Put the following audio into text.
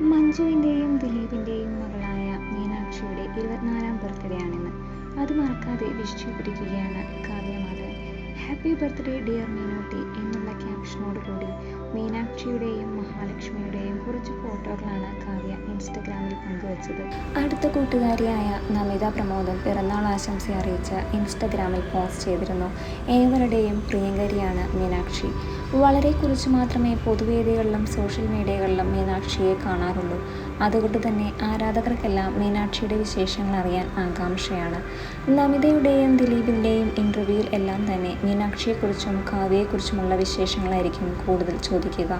മഞ്ജുവിന്റെയും ദിലീപിന്റെയും മകളായ മീനാക്ഷിയുടെ ഇരുപത്തിനാലാം ബർത്ത്ഡേ ആണിന്ന് അത് മറക്കാതെ വിഷ് ചെയ്തിരിക്കുകയാണ് Kavya Madhavan. Happy birthday dear Meenootty എന്നുള്ള ക്യാപ്ഷനോട് കൂടി മീനാക്ഷിയുടെയും ഇൻസ്റ്റഗ്രാമിൽ പങ്കുവച്ചത്. അടുത്ത കൂട്ടുകാരിയായ നമിത പ്രമോദൻ പിറന്നാൾ ആശംസ അറിയിച്ച ഇൻസ്റ്റഗ്രാമിൽ പോസ്റ്റ് ചെയ്തിരുന്നു. ഏവരുടെയും പ്രിയങ്കരിയാണ് മീനാക്ഷി. വളരെ കുറച്ച് മാത്രമേ പൊതുവേദികളിലും സോഷ്യൽ മീഡിയകളിലും മീനാക്ഷിയെ കാണാറുള്ളൂ. അതുകൊണ്ട് തന്നെ ആരാധകർക്കെല്ലാം മീനാക്ഷിയുടെ വിശേഷങ്ങൾ അറിയാൻ ആകാംക്ഷയാണ്. നമിതയുടെയും ദിലീപിന്റെയും ഇന്റർവ്യൂവിൽ എല്ലാം തന്നെ മീനാക്ഷിയെക്കുറിച്ചും കാവ്യയെക്കുറിച്ചുമുള്ള വിശേഷങ്ങളായിരിക്കും കൂടുതൽ ചോദിക്കുക.